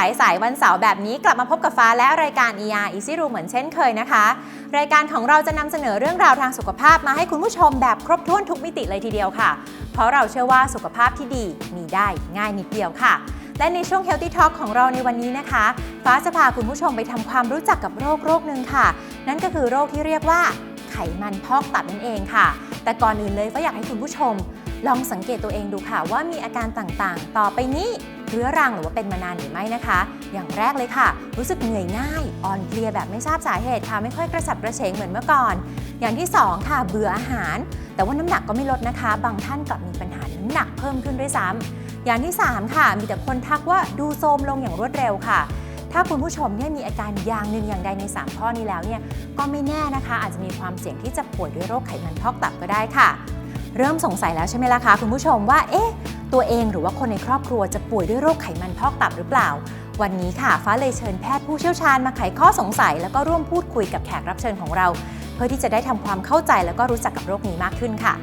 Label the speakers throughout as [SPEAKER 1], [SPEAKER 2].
[SPEAKER 1] า
[SPEAKER 2] ยสายวันเสาร์แบบนี้กลับมาพบกับฟ้าและรายการ ER Easy Room เหมือนเช่นเคยนะคะ รายการของเราจะนำเสนอเรื่องราวทางสุขภาพมาให้คุณผู้ชมแบบครบถ้วนทุกมิติเลยทีเดียวค่ะ เพราะเราเชื่อว่าสุขภาพที่ดีมีได้ง่ายนิดเดียวค่ะ และในช่วง Healthy Talk ของเราในวันนี้นะคะ ฟ้าจะพาคุณผู้ชมไปทำความรู้จักกับโรคโรคหนึ่งค่ะ นั่นก็คือโรคที่เรียกว่าไขมันพอกตับนั่นเองค่ะ แต่ก่อนอื่นเลยฟ้าอยากให้คุณผู้ชม ลองสังเกตตัวเองดูค่ะว่ามีอาการต่างๆ ต่อไปนี้เรื้อรังหรือว่าเป็นมานานหรือไม่นะคะ อย่างแรกเลยค่ะ รู้สึกเหนื่อยง่าย อ่อนเพลียแบบไม่ทราบสาเหตุค่ะ ไม่ค่อยกระสับกระเฉงเหมือนเมื่อก่อน อย่างที่สองค่ะ เบื่ออาหาร แต่ว่าน้ำหนักก็ไม่ลดนะคะ บางท่านกลับมีปัญหาน้ำหนักเพิ่มขึ้นด้วยซ้ำอย่างที่สามค่ะ มีแต่คนทักว่าดูโทรมลงอย่างรวดเร็วค่ะถ้าคุณผู้ชมเนี่ยมีอาการอย่างหนึ่งอย่างใดใน 3 ข้อนี้แล้วเนี่ยก็ไม่แน่นะคะ อาจจะมีความเสี่ยงที่จะป่วยด้วยโรคไขมันพอกตับก็ได้ค่ะ เริ่มสงสัยแล้วใช่ไหมล่ะคะคุณผู้ชมว่าเอ๊ะตัวเองหรือว่าคนในครอบครัวจะป่วยด้วยโรคไขมันพอกตับหรือเปล่า วันนี้ค่ะฟ้าเลยเชิญแพทย์ผู้เชี่ยวชาญมาไขข้อสงสัย แล้วก็ร่วมพูดคุยกับแขกรับเชิญของเรา เพื่อที่จะได้ทำความเข้าใจแล้วก็รู้จักกับโรคนี้มากขึ้นค่ะ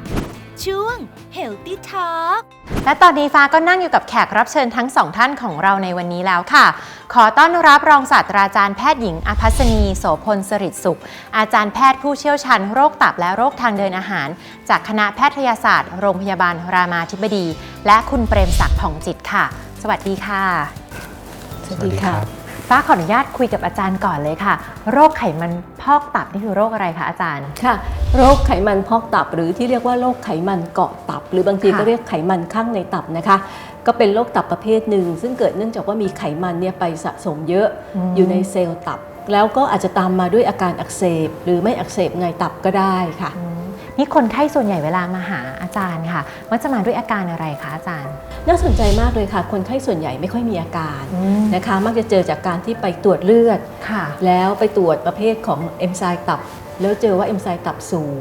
[SPEAKER 3] ช่วง Healthy Talk
[SPEAKER 2] และตอนนี้ฟ้าก็นั่งอยู่กับแขกรับเชิญทั้งสองท่านของเราในวันนี้แล้วค่ะ ขอต้อนรับรองศาสตราจารย์แพทย์หญิงอภัสนีโสพลสริตสุข อาจารย์แพทย์ผู้เชี่ยวชาญโรคตับและโรคทางเดินอาหาร จากคณะแพทยศาสตร์ โรงพยาบาลรามาธิบดี และคุณเปรมศักดิ์ผ่องจิตค่ะ สวัสดีค่ะ
[SPEAKER 4] สวัสดีค่ะ
[SPEAKER 2] ฟ้าขออนุญาตคุยกับอาจารย์ก่อนเลยค่ะ โรคไขมันพอกตับนี่คือโรคอะไรคะอาจารย์
[SPEAKER 4] ค่ะ โรคไขมันพอกตับหรือที่เรียกว่าโรคไขมันเกาะตับ หรือบางที
[SPEAKER 2] ค่ะ
[SPEAKER 4] ก็เรียกไขมันข้างในตับนะคะ ก็เป็นโรคตับประเภทหนึ่ง ซึ่งเกิดเนื่องจากว่ามีไขมันเนี่ยไปสะสมเยอะอยู่ในเซลล์ตับ แล้วก็อาจจะตามมาด้วยอาการอักเสบ หรือไม่อักเสบในตับก็ได้ค่ะ
[SPEAKER 2] อืมนี่คนไข้ส่วนใหญ่เวลามาหาอาจารย์ค่ะ มักจะมาด้วยอาการอะไรคะอาจารย์
[SPEAKER 4] น่าสนใจมากเลยค่ะ คนไข้ส่วนใหญ่ไม่ค่อยมีอาการ
[SPEAKER 2] อืม
[SPEAKER 4] นะคะ มักจะเจอจากการที่ไปตรวจเลือด
[SPEAKER 2] ค่ะ
[SPEAKER 4] แล้วไปตรวจประเภทของเอนไซม์ตับ แล้วเจอว่าเอนไซม์ตับสูง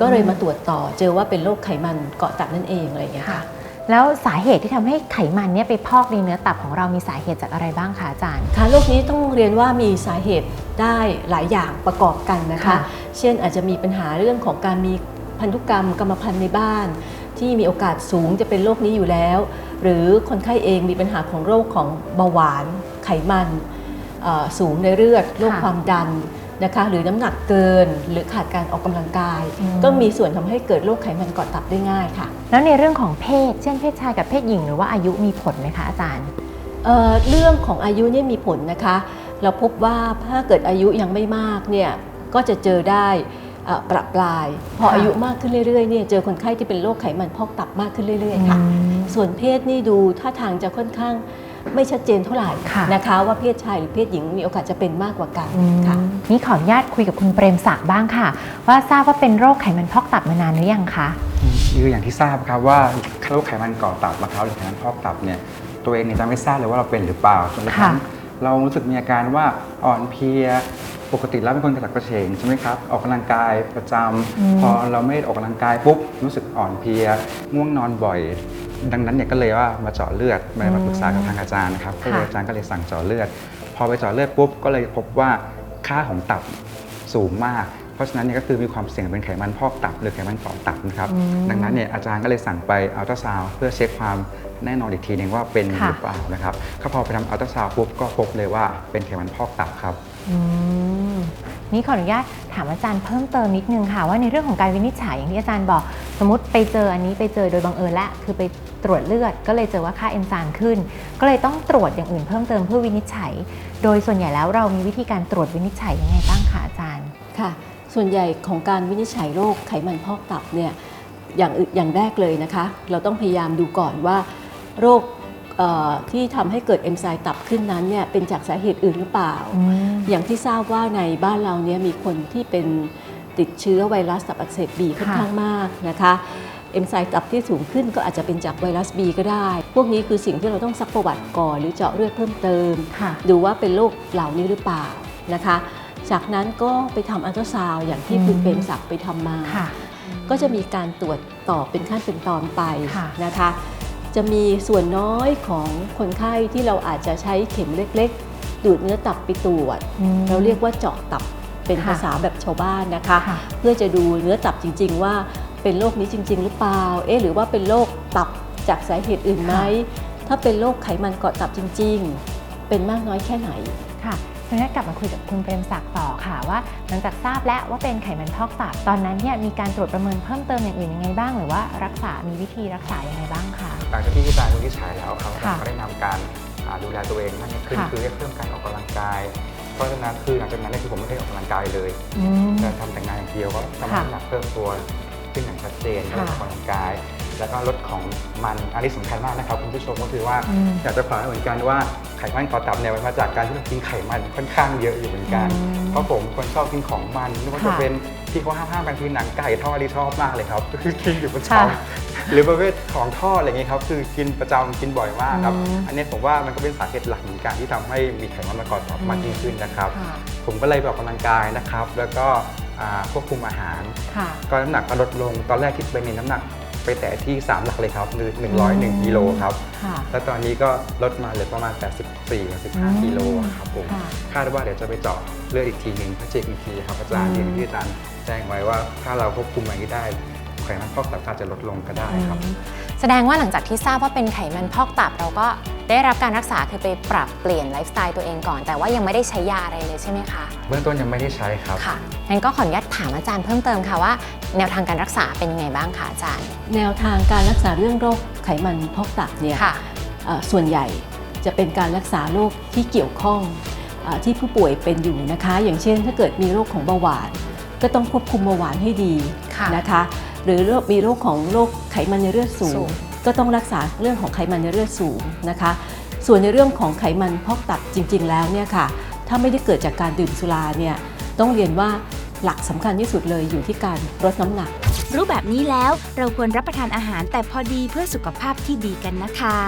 [SPEAKER 4] ก็เลยมาตรวจต่อ เจอว่าเป็นโรคไขมันเกาะตับนั่นเองอะไรอย่างเงี้ย
[SPEAKER 2] ค่ะ
[SPEAKER 4] ค่ะ
[SPEAKER 2] แล้วสาเหตุที่ทำให้ไขมันเนี่ยไปพอกในเนื้อตับของเรามีสาเหตุจากอะไรบ้างคะอาจารย์
[SPEAKER 4] ค่ะโรคนี้ต้องเรียนว่ามีสาเหตุได้หลายอย่างประกอบกันนะคะ
[SPEAKER 2] ค่ะ
[SPEAKER 4] เช่นอาจจะมีปัญหาเรื่องของการมีพันธุกรรมกรรมพันธุ์ในบ้าน ที่มีโอกาสสูงจะเป็นโรคนี้อยู่แล้ว หรือคนไข้เองมีปัญหาของโรคของเบาหวานไขมันเอ่อสูงในเลือดโรคความดันนะคะหรือน้ำหนักเกินหรือขาดการออกกำลังกาย
[SPEAKER 2] อืม
[SPEAKER 4] ก็มีส่วนทำให้เกิดโรคไขมันเกาะตับได้ง่ายค่ะ
[SPEAKER 2] แล้วในเรื่องของเพศ เช่นเพศชายกับเพศหญิงหรือว่าอายุมีผลไหมคะอาจารย์
[SPEAKER 4] เอ่อเรื่องของอายุเนี่ยมีผลนะคะ เราพบว่าถ้าเกิดอายุยังไม่มากเนี่ยก็จะเจอได้เอ่อ ประปราย พอ
[SPEAKER 2] ค่ะ
[SPEAKER 4] อายุมากขึ้นเรื่อยๆเนี่ยเจอคนไข้ที่เป็นโรคไขมันพอกตับมากขึ้นเรื่อยๆค่ะ
[SPEAKER 2] อืม
[SPEAKER 4] ส่วนเพศนี่ดูท่าทางจะค่อนข้างไม่ชัดเจนเท่าไหร่
[SPEAKER 2] ค่ะ
[SPEAKER 4] นะคะ ว่าเพศชายหรือเพศหญิงมีโอกาสจะเป็นมากกว่ากันค่ะ
[SPEAKER 2] นี่ขออนุญาตคุยกับคุณเปรมศักดิ์บ้างค่ะ ว่าทราบว่าเป็นโรคไขมันพอกตับมานานหรือยังคะ
[SPEAKER 5] คืออย่างที่ทราบครับว่าโรคไขมันก่อตับนะครับหรือไขมันพอกตับเนี่ยตัวเองเนี่ยจะไม่ทราบเลยว่าเราเป็นหรือเปล่าจนกระทั่ง
[SPEAKER 2] ค่ะ
[SPEAKER 5] เรารู้สึกมีอาการว่าอ่อนเพลีย ปกติแล้วเป็นคนกระสับกระเฉงใช่ไหมครับออกกำลังกายประจำพอเราไม่ได้ออกกำลังกายปุ๊บรู้สึกอ่อนเพลียง่วงนอนบ่อย ดังนั้นเนี่ยก็เลยว่ามาเจาะเลือดมามาปรึกษากับทางอาจารย์นะครับก็เลยอาจารย์ก็เลยสั่งเจาะเลือด พอไปเจาะเลือดปุ๊บก็เลยพบว่าค่าของตับสูงมากเพราะฉะนั้นเนี่ยก็คือมีความเสี่ยงเป็นไขมันพอกตับหรือไขมันเกาะตับนะครับ ดังนั้นเนี่ยอาจารย์ก็เลยสั่งไปอัลตราซาวเพื่อเช็คความแน่นอนอีกทีหนึงว่าเป็น
[SPEAKER 2] ค่ะ
[SPEAKER 5] หรือเปล่านะครับก็พอไปทำอัลตราซาวปุ๊บก็พบเลยว่าเป็นไขมันพอกตับครับ
[SPEAKER 2] อืมนี่ขออนุญาตถามอาจารย์เพิ่มเติมนิดนึงค่ะว่าในเรื่องของการวินิจฉัยอย่างที่อาจารย์บอก สมมติไปเจออันนี้ไปเจอโดยบังเอิญละคือไปตรวจเลือด ก็เลยเจอว่าค่าเอนไซม์ขึ้น ก็เลยต้องตรวจอย่างอื่นเพิ่มเติมเพื่อวินิจฉัย โดยส่วนใหญ่แล้วเรามีวิธีการตรวจวินิจฉัยยังไงบ้างคะอาจารย์
[SPEAKER 4] ค่ะ ส่วนใหญ่ของการวินิจฉัยโรคไขมันพอกตับเนี่ยอย่างอย่างแรกเลยนะคะ เราต้องพยายามดูก่อนว่า โรค ที่ทำให้เกิดเอนไซม์ตับขึ้นนั้นเนี่ยเป็นจากสาเหตุอื่นหรือเปล่า อย่างที่ทราบว่าในบ้านเราเนี่ยมีคนที่เป็นติดเชื้อไวรัสตับอักเสบบีค่อนข้างมากนะคะเอนไซม์ตับที่สูงขึ้นก็อาจจะเป็นจากไวรัสบีก็ได้ พวกนี้คือสิ่งที่เราต้องซักประวัติก่อน หรือเจาะเลือดเพิ่มเติม
[SPEAKER 2] ค่ะ
[SPEAKER 4] ดูว่าเป็นโรคเหล่านี้หรือเปล่านะคะ จากนั้นก็ไปทำอัลตราซาวด์อย่างที่คุณ
[SPEAKER 2] อืม
[SPEAKER 4] เปรมศักดิ์ไปทำมา
[SPEAKER 2] ค่ะ
[SPEAKER 4] ก็จะมีการตรวจต่อเป็นขั้นเป็นตอนไป
[SPEAKER 2] ค่ะ
[SPEAKER 4] นะคะ จะมีส่วนน้อยของคนไข้ที่เราอาจจะใช้เข็มเล็กๆ ดูดเนื้อตับไปตรวจ เราเรียกว่าเจาะตับเป็น
[SPEAKER 2] ค่ะ
[SPEAKER 4] ภาษาแบบชาวบ้านนะคะ
[SPEAKER 2] ค่ะ
[SPEAKER 4] เพื่อจะดูเนื้อตับจริง ๆ ว่าเป็นโรคนี้จริง ๆ หรือเปล่า เอ๊ะหรือว่าเป็นโรคตับจากสาเหตุอื่นไหมถ้าเป็นโรคไขมันเกาะตับจริง ๆ เป็นมากน้อยแค่ไหน
[SPEAKER 2] ค่ะ ทีนี้กลับมาคุยกับคุณเปรมศักดิ์ต่อค่ะว่า หลังจากทราบแล้วว่าเป็นไขมันพอกตับตอนนั้นเนี่ยมีการตรวจประเมินเพิ่มเติมอย่างอื่นยังไงบ้าง หรือว่ารักษา มีวิธีรักษายังไงบ้างคะ
[SPEAKER 5] หลังจากที่อาจารย์วินิจฉัยแล้วครับ
[SPEAKER 2] ค่ะ
[SPEAKER 5] ก็ได้นำการอ่าดูแลตัวเองมากยิ่งขึ้น
[SPEAKER 2] ค่ะ
[SPEAKER 5] คือให้เพิ่มการออกกำลังกาย เพราะฉะนั้นคือหลังจากนั้นเนี่ยคือผมไม่ได้ออกกำลังกายเลย
[SPEAKER 2] อืม
[SPEAKER 5] จะทำแต่งานอย่างเดียวก็ทำให้
[SPEAKER 2] ค่ะ
[SPEAKER 5] น้ำหนักเพิ่มตัวขึ้นอย่างชัดเจน
[SPEAKER 2] ค่ะ
[SPEAKER 5] การออกกำลังกาย แล้วก็ลดของมันอันนี้สำคัญมากนะครับคุณผู้ชมก็คือว่า
[SPEAKER 2] อืม
[SPEAKER 5] อยากจะฝากไว้เหมือนกันว่าไขมันก่อตับเนี่ยมันมาจากการที่เรากินไขมันค่อนข้างเยอะอยู่เหมือนกัน
[SPEAKER 2] อืม
[SPEAKER 5] เพราะผมคนชอบกินของมันไม่ว่าจะ
[SPEAKER 2] ค่ะ
[SPEAKER 5] เป็นที่เขาห้ามๆกันคือหนังไก่ทอดที่ชอบมากเลยครับคือกินอยู่ประจ
[SPEAKER 2] ค่ะำ
[SPEAKER 5] หรือประเภทของทอดอะไรอย่างเงี้ยครับคือกินประจำกินบ่อยมากครับ
[SPEAKER 2] อืม
[SPEAKER 5] อันนี้ผมว่ามันก็เป็นสาเหตุหลักเหมือนกันที่ทำให้มีไขมันมาก่อตับมากยิ่งขึ้นนะครับ
[SPEAKER 2] ค่ะ
[SPEAKER 5] ผมก็เลยไปออกกำลังกายนะครับ แล้วก็อ่าควบคุมอาหาร
[SPEAKER 2] ค่ะ
[SPEAKER 5] ก็น้ำหนักก็ลดลง ตอนแรกที่ไปมีน้ำหนัก ไปแต่ที่ 3 หลักเลยครับคือ
[SPEAKER 2] อืม
[SPEAKER 5] 101กิโลครับ
[SPEAKER 2] ค่ะ
[SPEAKER 5] แล้วตอนนี้ก็ลดมาเหลือประมาณ 84กับ
[SPEAKER 2] อืม
[SPEAKER 5] 15กิโลครับผม
[SPEAKER 2] ค่ะ
[SPEAKER 5] คาดว่าเดี๋ยวจะไปเจาะเลือดอีกทีหนึ่งเพื่อเช็คอีกทีครับอาจารย์
[SPEAKER 2] อืม
[SPEAKER 5] อย่างที่อาจารย์แจ้งไว้ว่าถ้าเราควบคุมอย่างนี้ได้ไขมันพอกตับก็อาจจะลดลงก็ได้ครับ
[SPEAKER 2] แสดงว่าหลังจากที่ทราบว่าเป็นไขมันพอกตับเราก็ได้รับการรักษาคือไปปรับเปลี่ยนไลฟ์สไตล์ตัวเองก่อน แต่ว่ายังไม่ได้ใช้ยาอะไรเลยใช่ไหมคะ
[SPEAKER 5] เบื้องต้นยังไม่ได้ใช้ครับ
[SPEAKER 2] ค่ะ งั้นก็ขออนุญาตถามอาจารย์เพิ่มเติมค่ะว่าแนวทางการรักษาเป็นยังไงบ้างคะอาจารย์
[SPEAKER 4] แนวทางการรักษาเรื่องโรคไขมันพอกตับเนี่ย
[SPEAKER 2] ค่ะ
[SPEAKER 4] เอ่อส่วนใหญ่จะเป็นการรักษาโรคที่เกี่ยวข้องเออที่ผู้ป่วยเป็นอยู่นะคะ อย่างเช่น ถ้าเกิดมีโรคของเบาหวาน ก็ต้องควบคุมเบาหวานให้ดี
[SPEAKER 2] ค่ะ
[SPEAKER 4] นะคะ หรือโรคมีโรคของโรคไขมันในเลือดสู
[SPEAKER 2] สู
[SPEAKER 4] ง
[SPEAKER 2] ง
[SPEAKER 4] ก็ต้องรักษาเรื่องของไขมันในเลือดสูงนะคะ ส่วนในเรื่องของไขมันพอกตับจริง ๆ แล้วเนี่ยค่ะถ้าไม่ได้เกิดจากการดื่มสุราเนี่ยต้องเรียนว่า หลักสำคัญที่สุดเลยอยู่ที่การลดน้ำหนัก
[SPEAKER 3] รู้แบบนี้แล้วเราควรรับประทานอาหารแต่พอดีเพื่อสุขภาพที่ดีกันนะคะ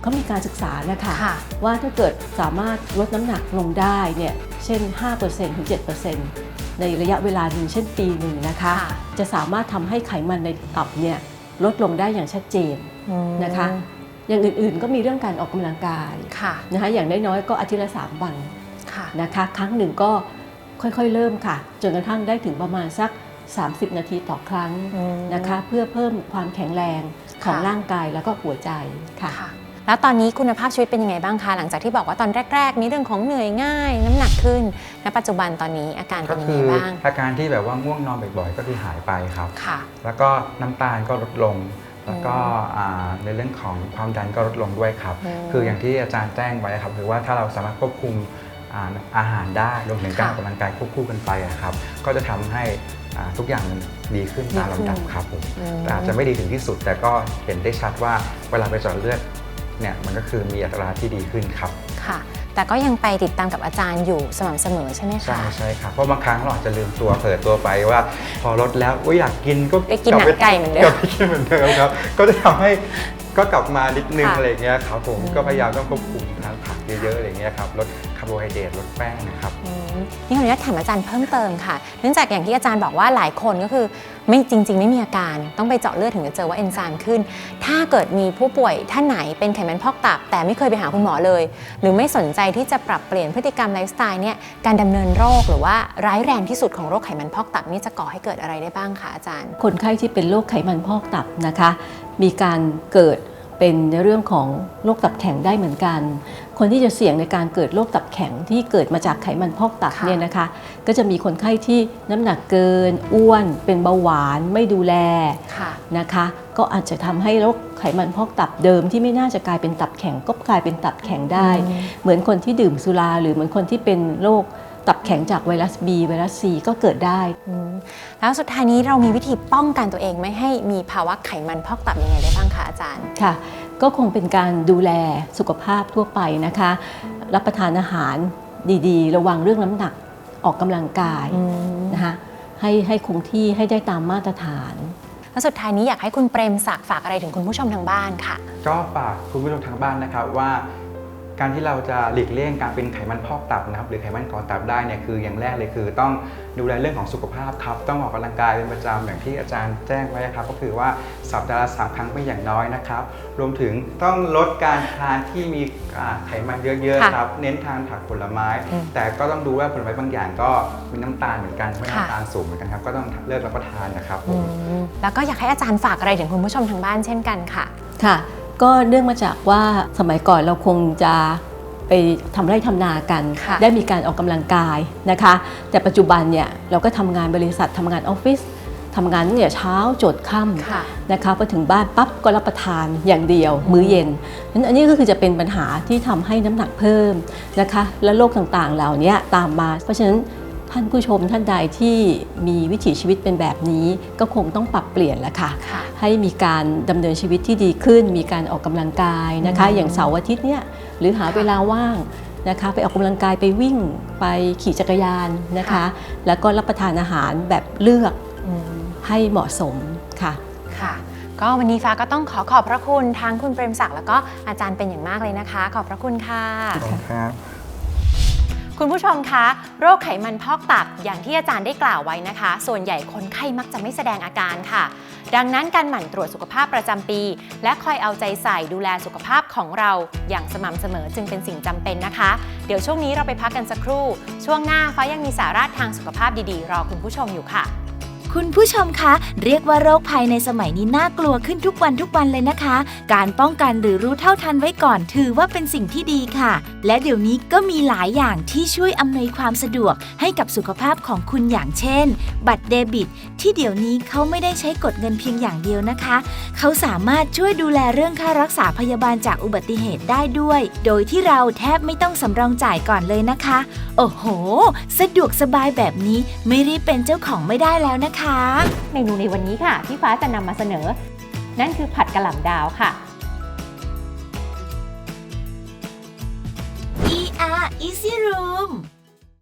[SPEAKER 4] เขามีการศึกษานะคะ
[SPEAKER 2] ค่ะ
[SPEAKER 4] ว่าถ้าเกิดสามารถลดน้ำหนักลงได้เนี่ยเช่น 5%ถึง 7%ในระยะเวลาหนึ่งเช่นปีหนึ่งนะคะ
[SPEAKER 2] ค่ะ
[SPEAKER 4] จะสามารถทำให้ไขมันในตับเนี่ยลดลงได้อย่างชัดเจนนะคะอย่างอื่นๆก็มีเรื่องการออกกำลังกาย
[SPEAKER 2] ค่ะ
[SPEAKER 4] นะคะอย่างน้อยๆก็อาทิตย์ละ3วัน
[SPEAKER 2] ค่ะ
[SPEAKER 4] นะคะ ครั้งหนึ่งก็ ค่อยๆ เริ่มค่ะ จนกระทั่งได้ถึงประมาณสัก 30 นาทีต่อครั้งนะคะ เพื่อเพิ่มความแข็งแรงของ
[SPEAKER 2] ค่ะ
[SPEAKER 4] ร่างกายแล้วก็หัวใจค่ะ
[SPEAKER 2] ค่ะแล้วตอนนี้คุณภาพชีวิตเป็นยังไงบ้างคะหลังจากที่บอกว่าตอนแรก ๆ มีเรื่องของเหนื่อยง่าย น้ำหนักขึ้นณปัจจุบันตอนนี้อาการ
[SPEAKER 5] ก็
[SPEAKER 2] เป็นยัง
[SPEAKER 5] คื
[SPEAKER 2] ไง
[SPEAKER 5] อ
[SPEAKER 2] บ้าง
[SPEAKER 5] อาการที่แบบว่าง่วงนอนบ่อยๆก็คือหายไปครับ
[SPEAKER 2] ค่ะ
[SPEAKER 5] แล้วก็น้ำตาลก็ลดลง แล้วก็อ่าในเรื่องของความดันก็ลดลงด้วยครับ
[SPEAKER 2] อืม
[SPEAKER 5] คืออย่างที่อาจารย์แจ้งไว้ครับคือว่าถ้าเราสามารถควบคุม อ่าอาหารได้รวมถึงการออกกำลังกายควบคู่กันไปอะครับ ก็จะทำให้อ่าทุกอย่างมันดีขึ้นตามลำดับครับผม
[SPEAKER 2] อืม
[SPEAKER 5] แต่อาจจะไม่ดีถึงที่สุด แต่ก็เห็นได้ชัดว่าเวลาไปเจาะเลือดเนี่ยมันก็คือมีอัตราที่ดีขึ้นครับ
[SPEAKER 2] ค่ะแต่ก็ยังไปติดตามกับอาจารย์อยู่สม่ำเสมอใช่ไหม
[SPEAKER 5] ใช่
[SPEAKER 2] คะ
[SPEAKER 5] ใช่ครับเพราะบางครั้งเราอาจจะลืมตัวเผลอตัวไปว่า พอลดแล้วอุ๊ยอยากกินก็
[SPEAKER 2] ไปกินหนังไก่เหมือนเดิม
[SPEAKER 5] กลับไปกินเหมือนเดิมครับ ก็จะทำให้ก็กลับมานิดนึง
[SPEAKER 2] ค่ะ
[SPEAKER 5] อะไรอย่างเงี้ยครับผม
[SPEAKER 2] อืม
[SPEAKER 5] ก็พยายามต้องควบคุมทานผักเยอะๆอะไรอย่างเงี้ยครับลดคาร์โบไฮเดรตลดแป้งนะครับ
[SPEAKER 2] อืมนี่ขออนุญาตถามอาจารย์เพิ่มเติมค่ะ เนื่องจากอย่างที่อาจารย์บอกว่าหลายคนก็คือไม่จริง ๆ ไม่มีอาการต้องไปเจาะเลือดถึงจะเจอว่าเอนไซม์ขึ้น ถ้าเกิดมีผู้ป่วยท่านไหนเป็นไขมันพอกตับ แต่ไม่เคยไปหาคุณหมอเลย หรือไม่สนใจที่จะปรับเปลี่ยนพฤติกรรมไลฟ์สไตล์เนี่ยการดำเนินโรคหรือว่าร้ายแรงที่สุดของโรคไขมันพอกตับนี่จะก่อให้เกิดอะไรได้บ้างคะอาจารย์
[SPEAKER 4] คนไข้ที่เป็นโรคไขมันพอกตับนะคะ มีการเกิด เป็นในเรื่องของโรคตับแข็งได้เหมือนกัน คนที่จะเสี่ยงในการเกิดโรคตับแข็งที่เกิดมาจากไขมันพอกตับ
[SPEAKER 2] ค่ะ
[SPEAKER 4] เนี่ยนะคะ ก็จะมีคนไข้ที่น้ำหนักเกิน อ้วน เป็นเบาหวานไม่ดูแล
[SPEAKER 2] ค่ะ
[SPEAKER 4] นะคะ ก็อาจจะทำให้โรคไขมันพอกตับเดิมที่ไม่น่าจะกลายเป็นตับแข็งก็กลายเป็นตับแข็งได้ เหมือนคนที่ดื่มสุราหรือเหมือนคนที่เป็นโรค ตับแข็งจากไวรัส B ไวรัส C ก็เกิดได้
[SPEAKER 2] อืมแล้วสุดท้ายนี้เรามีวิธีป้องกันตัวเองไม่ให้มีภาวะไขมันพอกตับยังไงได้บ้างคะอาจารย์
[SPEAKER 4] ค่ะ ก็คงเป็นการดูแลสุขภาพทั่วไปนะคะ รับประทานอาหารดีๆ ระวังเรื่องน้ำหนักออกกำลังกายนะคะให้ให้คงที่ให้ได้ตามมาตรฐาน
[SPEAKER 2] แล้วสุดท้ายนี้อยากให้คุณเปรมศักดิ์ฝากอะไรถึงคุณผู้ชมทางบ้านค่ะ
[SPEAKER 5] ก็ฝากคุณผู้ชมทางบ้านนะครับว่า การที่เราจะหลีกเลี่ยงการเป็นไขมันพอกตับนะครับหรือไขมันก่อตับได้เนี่ยคืออย่างแรกเลยคือ ต้องดูแลเรื่องของสุขภาพครับต้องออกกำลังกายเป็นประจำอย่างที่อาจารย์แจ้งไว้ครับ ก็คือว่าสัปดาห์ละสามครั้งเป็นอย่างน้อยนะครับ รวมถึงต้องลดการทานที่มีอ่าไขมันเยอะ
[SPEAKER 2] ค่ะ
[SPEAKER 5] ๆครับ เน้นทานผักผลไม้
[SPEAKER 2] อืม
[SPEAKER 5] แต่ก็ต้องดูว่าผลไม้บางอย่างก็มีน้ำตาลเหมือนกันไม่
[SPEAKER 2] ค่ะ
[SPEAKER 5] น้ำตาลสูงเหมือนกันครับก็ต้องเลิกรับประทานนะครับผม
[SPEAKER 2] อืมแล้วก็อยากให้อาจารย์ฝากอะไรถึงคุณผู้ชมทางบ้านเช่นกันค่ะ
[SPEAKER 4] ค่ะ ก็เนื่องมาจากว่าสมัยก่อนเราคงจะไปทำไร่ทำนากัน
[SPEAKER 2] ค่ะ
[SPEAKER 4] ได้มีการออกกำลังกายนะคะ แต่ปัจจุบันเนี่ยเราก็ทำงานบริษัททำงานออฟฟิศทำงานตั้งแต่เช้าจดค่ำ
[SPEAKER 2] ค่ะ
[SPEAKER 4] นะคะพอถึงบ้านปั๊บก็รับประทานอย่างเดียว มื้อเย็นนั้นอันนี้ก็คือจะเป็นปัญหาที่ทำให้น้ำหนักเพิ่มนะคะ และโรคต่างๆเหล่านี้ตามมา เพราะฉะนั้น ท่านผู้ชมท่านใดที่มีวิถีชีวิตเป็นแบบนี้ ก็คงต้องปรับเปลี่ยนแล้วค่ะ
[SPEAKER 2] ค่ะ
[SPEAKER 4] ให้มีการดำเนินชีวิตที่ดีขึ้น มีการออกกำลังกายนะคะ
[SPEAKER 2] อืม
[SPEAKER 4] อย่างเสาร์อาทิตย์เนี่ยหรือหาเวลาว่างนะคะไปออกกำลังกายไปวิ่งไปขี่จักรยานนะคะ แล้วก็รับประทานอาหารแบบเลือก
[SPEAKER 2] อืม
[SPEAKER 4] ให้เหมาะสมค่ะ
[SPEAKER 2] ค่ะก็วันนี้ฟ้าก็ต้องขอขอบพระคุณทั้งคุณเปรมศักดิ์แล้วก็อาจารย์เป็นอย่างมากเลยนะคะ ขอบพระคุณค่ะ
[SPEAKER 5] ครับ
[SPEAKER 2] คุณผู้ชมคะ โรคไขมันพอกตับอย่างที่อาจารย์ได้กล่าวไว้นะคะ ส่วนใหญ่คนไข้มักจะไม่แสดงอาการค่ะ ดังนั้นการหมั่นตรวจสุขภาพประจำปี และคอยเอาใจใส่ดูแลสุขภาพของเรา อย่างสม่ำเสมอจึงเป็นสิ่งจำเป็นนะคะ เดี๋ยวช่วงนี้เราไปพักกันสักครู่ ช่วงหน้าฟ้ายังมีสาระทางสุขภาพดีๆ รอคุณผู้ชมอยู่ค่ะ
[SPEAKER 3] คุณผู้ชมคะ เรียกว่าโรคภัยในสมัยนี้น่ากลัวขึ้นทุกวันทุกวันเลยนะคะ การป้องกันหรือรู้เท่าทันไว้ก่อนถือว่าเป็นสิ่งที่ดีค่ะ และเดี๋ยวนี้ก็มีหลายอย่างที่ช่วยอำนวยความสะดวกให้กับสุขภาพของคุณอย่างเช่น บัตรเดบิต ที่เดี๋ยวนี้เขาไม่ได้ใช้กดเงินเพียงอย่างเดียวนะคะ เขาสามารถช่วยดูแลเรื่องค่ารักษาพยาบาลจากอุบัติเหตุได้ด้วย โดยที่เราแทบไม่ต้องสำรองจ่ายก่อนเลยนะคะ โอ้โห สะดวกสบายแบบนี้ไม่รีบเป็นเจ้าของไม่ได้แล้วนะคะ
[SPEAKER 2] เมนูในวันนี้ค่ะพี่ฟ้าจะนำมาเสนอ นั่นคือผัดกะหล่ำดาวค่ะ
[SPEAKER 3] ER Easy Room